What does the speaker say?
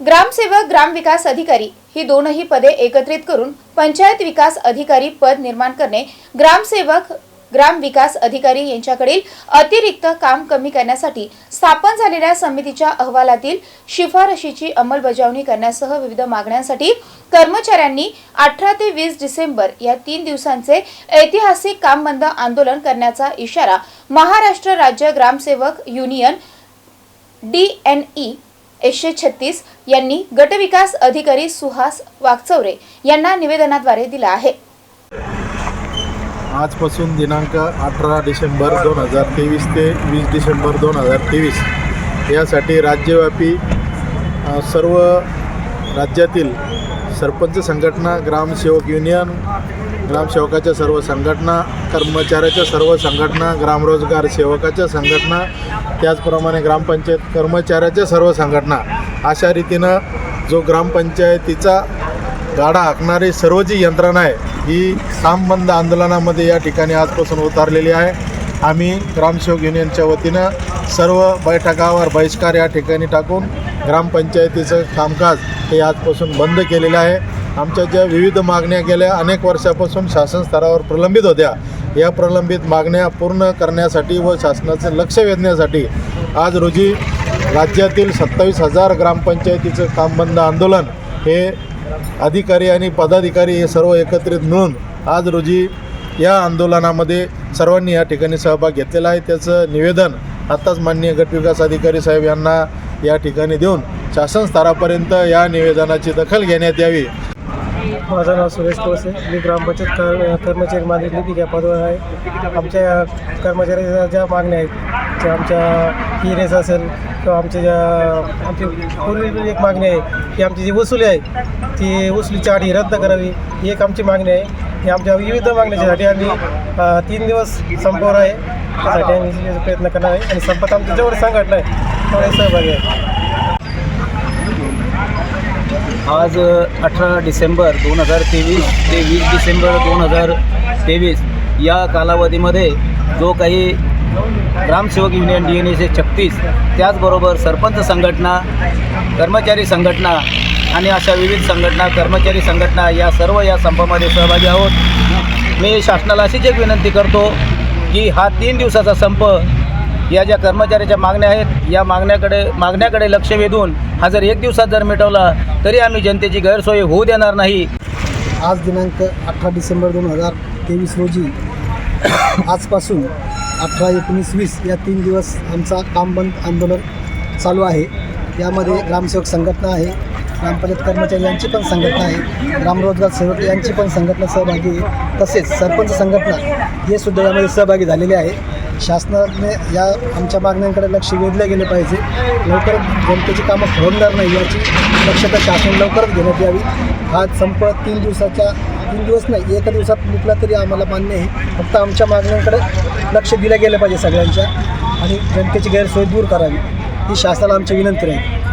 ग्रामसेवक ग्रामविकास अधिकारी ही दोनही पदे एकत्रित करून पंचायत विकास अधिकारी पद निर्माण करणे ग्रामसेवक ग्रामविकास अधिकारी यांच्याकडील अतिरिक्त काम कमी करण्यासाठी स्थापन झालेल्या समितीच्या अहवालातील शिफारशीची अंमलबजावणी करण्यासह विविध मागण्यांसाठी कर्मचाऱ्यांनी अठरा ते वीस डिसेंबर या तीन दिवसांचे ऐतिहासिक काम बंद आंदोलन करण्याचा इशारा महाराष्ट्र राज्य ग्रामसेवक युनियन डीएनई एकशे छत्तीस यांनी गटविकास अधिकारी सुहास वागचौरे यांना निवेदनाद्वारे दिला आहे. आजपासून दिनांक अठरा डिसेंबर दोन हजार तेवीस ते वीस डिसेंबर दोन हजार तेवीस यासाठी राज्यव्यापी सर्व राज्यातील सरपंच संघटना ग्रामसेवक युनियन ग्रामसेवकाच्या सर्व संघटना कर्मचाऱ्याच्या सर्व संघटना ग्रामरोजगार सेवकाच्या संघटना त्याचप्रमाणे ग्रामपंचायत कर्मचाऱ्याच्या सर्व संघटना. अशा रीतीनं जो ग्रामपंचायतीचा गाडा हाकणारी सर्व जी यंत्रणा आहे ही सामबंद आंदोलनामध्ये या ठिकाणी आजपासून उतारलेली आहे. आम्ही ग्रामसेवक युनियनच्या वतीनं सर्व बैठकावर बहिष्कार या ठिकाणी टाकून ग्रामपंचायतीचं कामकाज हे आजपासून बंद केलेलं आहे. आमच्या ज्या विविध मागण्या गेल्या अनेक वर्षापासून शासन स्तरावर प्रलंबित होत्या. या प्रलंबित मागण्या पूर्ण करण्यासाठी व शासनाचं लक्ष वेधण्यासाठी आज रोजी राज्यातील सत्तावीस हजार ग्रामपंचायतीचं कामबंद आंदोलन हे अधिकारी आणि पदाधिकारी हे सर्व एकत्रित मिळून आज रोजी या आंदोलनामध्ये सर्वांनी या ठिकाणी सहभाग घेतलेला आहे. त्याचं निवेदन आत्ताच माननीय गटविकास अधिकारी साहेब यांना या ठिकाणी देऊन शासन स्तरापर्यंत या निवेदनाची दखल घेण्यात यावी. माझं नाव सुरेश कोळसे मी ग्रामपंचायत कर कर्मचारी माननीय लिपिक या आहे. आमच्या कर्मचाऱ्याच्या ज्या मागण्या आहेत. ज्या आमच्या हिरेस असेल किंवा आमच्या ज्या आमची पूर्वी एक मागणी आहे की आमची जी वसुली आहे ती वसुलीची अट ही रद्द करावी. ही एक आमची मागणी आहे. ही आमच्या विविध मागण्याच्यासाठी आम्ही तीन दिवस संपवर आहे. त्यासाठी आम्ही प्रयत्न करणार आहे. आणि संपत आमच्या जेवढे संघटना आहे तेवढे सहभागी आहे. आज अठरा डिसेंबर दोन हजार तेवीस ते वीस डिसेंबर दोन हजार तेवीस या कालावधीमध्ये जो काही ग्रामसेवक युनियन डी एन एचे छत्तीस त्याचबरोबर सरपंच संघटना कर्मचारी संघटना आणि अशा विविध संघटना कर्मचारी संघटना या सर्व या संपामध्ये सहभागी आहोत. मी शासनाला अशीच एक विनंती करतो की हा तीन दिवसाचा संप या ज्या कर्मचाऱ्याच्या मागण्या आहेत या मागण्याकडे मागण्याकडे लक्ष वेधून हा जर एक दिवसात जर मिटवला तरी आम्ही जनतेची गैरसोय होऊ देणार नाही. आज दिनांक अठरा डिसेंबर दोन हजार तेवीस रोजी आजपासून अठरा एकोणीस वीस या तीन दिवस आमचा कामबंद आंदोलन चालू आहे. यामध्ये ग्रामसेवक संघटना आहे ग्रामपंचायत कर्मचारी यांची पण संघटना आहे ग्रामरोजगार सेवक यांची पण संघटना सहभागी आहे. तसेच सरपंच संघटना हे सुद्धा यामध्ये सहभागी झालेले आहे. शासनाने या आमच्या मागण्यांकडे लक्ष वेधले गेले पाहिजे. लवकर जनतेची कामं खोडणार नाही याची दक्षता शासन लवकरच घेण्यात यावी. हा संप तीन दिवसाच्या तीन दिवस नाही एका दिवसात मिटला तरी आम्हाला मान्य आहे. फक्त आमच्या मागण्यांकडे लक्ष दिलं गेलं पाहिजे सगळ्यांच्या. आणि जनतेची गैरसोय दूर करावी. ही शासनाला आमची विनंती राहील.